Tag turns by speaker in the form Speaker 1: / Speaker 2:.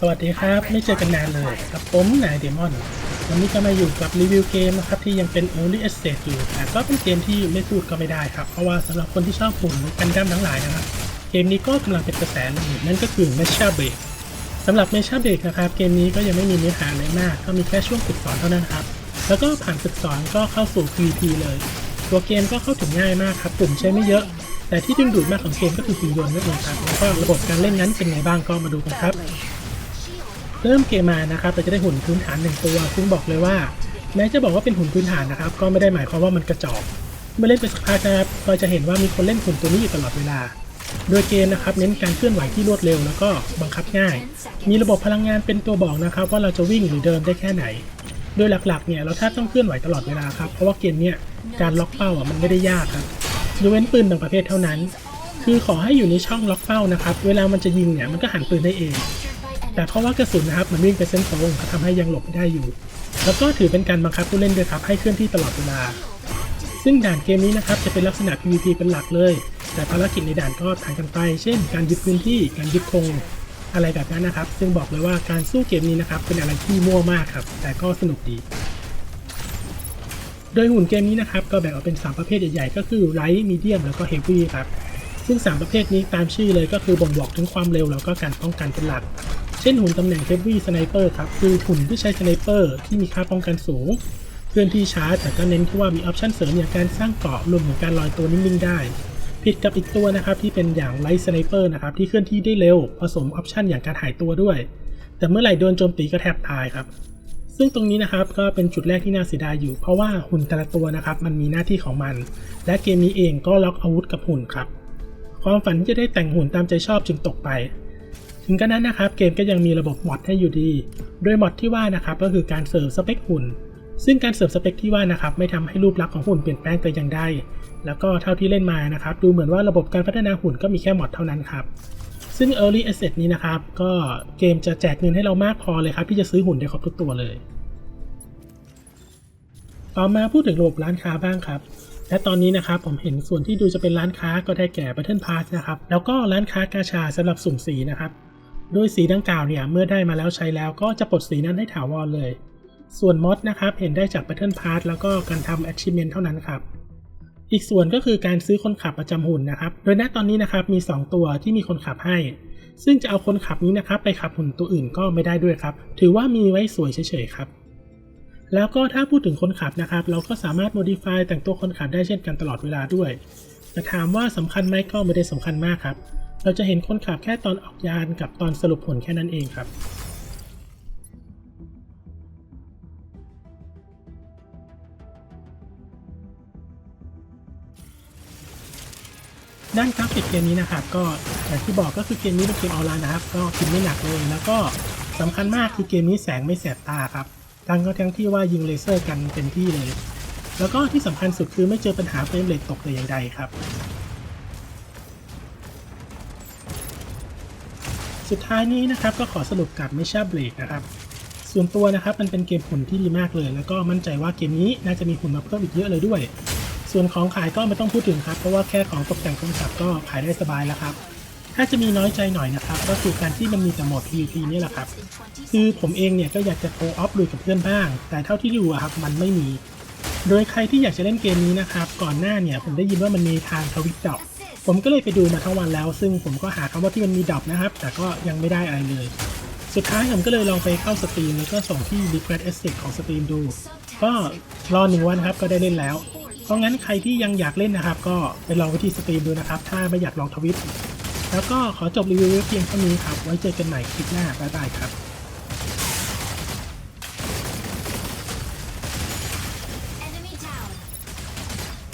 Speaker 1: สวัสดีครับ ไม่เจอกันนานเลยกับผมนายเดมอน วันนี้ก็มาอยู่กับรีวิวเกมนะครับที่ยังเป็น Early Access อยู่แต่ก็เป็นเกมที่ไม่พูดก็ไม่ได้ครับ เพราะว่าสำหรับคนที่ชอบหุ่นกันดั้มทั้งหลายนะครับ เกมนี้ก็กำลังเป็นกระแสเลยนั่นก็คือ m e c h a b r e a k สำหรับ m e c h a b r e a k นะครับ เกมนี้ก็ยังไม่มีเนื้อหาอะไรมาก ก็มีแค่ช่วงฝึกสอนเท่านั้นครับ แล้วก็ผ่านฝึกสอนก็เข้าสู่ PVP เลย ตัวเกมก็เข้าถึงง่ายมากครับปุ่มใช้ไม่เยอะ แต่ที่ดึงดูดมากของเกมก็คือหุ่นยนต์นั่นเองครับแล้วก็ระบบการเล่นนั้นเป็นไงบ้างก็มาดูกันครับ เริ่มเกมมานะครับเราจะได้หุ่นพื้นฐานหนึ่งตัว ซึ่งบอกเลยว่าแม้จะบอกว่าเป็นหุ่นพื้นฐานนะครับ ก็ไม่ได้หมายความว่ามันกระจอกเมื่อเล่นไปสักพักนะครับก็จะเห็นว่ามีคนเล่นหุ่นตัวนี้อยู่ตลอดเวลา โดยเกมนะครับเน้นการเคลื่อนไหวที่รวดเร็วแล้วก็บังคับง่าย มีระบบพลังงานเป็นตัวบอกนะครับว่าเราจะวิ่งหรือเดินได้แค่ไหน โดยหลักๆเนี่ยเราแทบต้องเคลื่อนไหวตลอดเวลาครับเพราะว่าเกมเนี้ยการล็อกเป้าอะมันไม่ได้ยากครับยกเว้นปืนบางประเภทเท่านั้น คือขอให้อยู่ในช่องล็อกเป้านะครับเวลามันจะยิงเนี่ยมันก็หันปืนได้เอง แต่เพราะว่ากระสุนนะครับมันวิ่งไปเส้นตรงก็ทำให้ยังหลบไม่ได้อยู่ แล้วก็ถือเป็นการบังคับผู้เล่นด้วยครับให้เคลื่อนที่ตลอดเวลา ซึ่งด่านเกมนี้นะครับจะเป็นลักษณะ PVP เป็นหลักเลย แต่ภารกิจในด่านก็ต่างกันไป เช่น การยึดพื้นที่ การยึดธงอะไรแบบนั้นนะครับ ซึ่งบอกเลยว่าการสู้เกมนี้นะครับเป็นอะไรที่มั่วมากครับ แต่ก็สนุกดี โดยหุ่นเกมนี้นะครับก็แบ่งออกเป็น 3 ประเภทใหญ่ๆ ก็คือไ i ท์มีเดียมแล้วก็เฮฟวี่ครับ ซึ่ง 3 ประเภทนี้ตามชื่อเลยก็คือบ่งบอกถึงความเร็วแล้วก็การป้องกันเป็นหลัก ช่นหุ่นตำแหน่งเฮฟวี่สไนเปอร์ครับ คือหุ่นที่ใช้สไนเปอร์ที่มีค่าป้องกันสูง เคลื่อนที่ช้าแต่ก็เน้นที่ว่ามีออปชันเสริมอย่างการสร้างเกาะรวมถึงการลอยตัวนิ่งๆได้ ผิดกับอีกตัวนะครับที่เป็นอย่างไลท์สไนเปอร์นะครับที่เคลื่อนที่ได้เร็ว ผสมออปชันอย่างการหายตัวด้วย แต่เมื่อไหร่โดนโจมตีก็แทบตายครับซึ่งตรงนี้นะครับก็เป็นจุดแรกที่น่าเสียดายอยู่ เพราะว่าหุ่นแต่ละตัวนะครับมันมีหน้าที่ของมัน และเกมนี้เองก็ล็อกอาวุธกับหุ่นครับ ความฝันที่จะได้แต่งหุ่นตามใจชอบจึงตกไป ถึงกระนั้นนะครับเกมก็ยังมีระบบมอดให้อยู่ดี โดยมอดที่ว่านะครับก็คือการเสริมสเปคหุ่น ซึ่งการเสริมสเปคที่ว่านะครับไม่ทำให้รูปลักษณ์ของหุ่นเปลี่ยนแปลงแต่อย่างใด แล้วก็เท่าที่เล่นมานะครับดูเหมือนว่าระบบการพัฒนาหุ่นก็มีแค่มอดเท่านั้นครับ ซึ่ง Early Asset นี้นะครับก็เกมจะแจกเงินให้เรามากพอเลยครับที่จะซื้อหุ่นได้ครบทุกตัวเลย ต่อมาพูดถึงระบบร้านค้าบ้างครับและตอนนี้นะครับผมเห็นส่วนที่ดูจะเป็นร้านค้าก็ได้แก่ Battle Pass นะครับ แล้วก็ร้านค้ากาชาสำหรับสุ่มสีนะครับ โดยสีดังกล่าวเนี่ยเมื่อได้มาแล้วใช้แล้วก็จะปลดสีนั้นให้ถาวรเลย ส่วนมอดนะครับเห็นได้จาก Battle Pass แล้วก็การทำ Achievement เท่านั้นครับ อีกส่วนก็คือการซื้อคนขับประจำหุ่นนะครับ โดยณตอนนี้นะครับมี 2 ตัวที่มีคนขับให้ ซึ่งจะเอาคนขับนี้นะครับไปขับหุ่นตัวอื่นก็ไม่ได้ด้วยครับ ถือว่ามีไว้สวยเฉยๆครับแล้วก็ถ้าพูดถึงคนขับนะครับ เราก็สามารถ modify แต่งตัวคนขับได้เช่นกันตลอดเวลาด้วย แต่ถามว่าสำคัญไหมก็ไม่ได้สำคัญมากครับ เราจะเห็นคนขับแค่ตอนออกยานกับตอนสรุปผลแค่นั้นเองครับด้านกราฟิกเกมนี้นะครับก็อย่างที่บอกก็คือเกมนี้เป็นเกมออนไลน์นะครับ ก็พิมพ์ไม่หนักเลย แล้วก็สำคัญมากคือเกมนี้แสงไม่แสบตาครับทั้งก็ทั้งที่ว่ายิงเลเซอร์กันเต็มที่เลย แล้วก็ที่สำคัญสุดคือไม่เจอปัญหาเฟรมเรทตกแต่อย่างใดครับ สุดท้ายนี้นะครับก็ขอสรุปกับไม่ชาเบรกนะครับส่วนตัวนะครับมันเป็นเกมหุ่นที่ดีมากเลย แล้วก็มั่นใจว่าเกมนี้น่าจะมีหุ่นมาเพิ่มอีกเยอะเลยด้วย ส่วนของขายก็ไม่ต้องพูดถึงครับเพราะว่าแค่ของตกแต่งคนขับก็ขายได้สบายแล้วครับถ้าจะมีน้อยใจหน่อยนะครับก็คือการที่มันมีแต่โหมด PVP นี่แหละครับคือผมเองเนี่ยก็อยากจะโคออฟลุยกับเพื่อนบ้าง แต่เท่าที่ดูอะครับมันไม่มี โดยใครที่อยากจะเล่นเกมนี้นะครับก่อนหน้าเนี่ยผมได้ยินว่ามันมีทางทวิตดอก ผมก็เลยไปดูมาทั้งวันแล้ว ซึ่งผมก็หาคำว่าที่มันมีดอกนะครับ แต่ก็ยังไม่ได้อะไรเลย สุดท้ายผมก็เลยลองไปเข้าสตรีมแล้วก็ส่งที่ Request Asset ของสตรีมดู ก็รอหนึ่งวันครับก็ได้เล่นแล้ว เพราะงั้นใครที่ยังอยากเล่นนะครับ ก็ไปลองวิธีสตรีมดูนะครับ ถ้าไม่อยากลองทวิต แล้วก็ขอจบรีวิวเพียงเท่านี้ครับ ไว้เจอกันใหม่คลิปหน้า บ๊ายบายครับ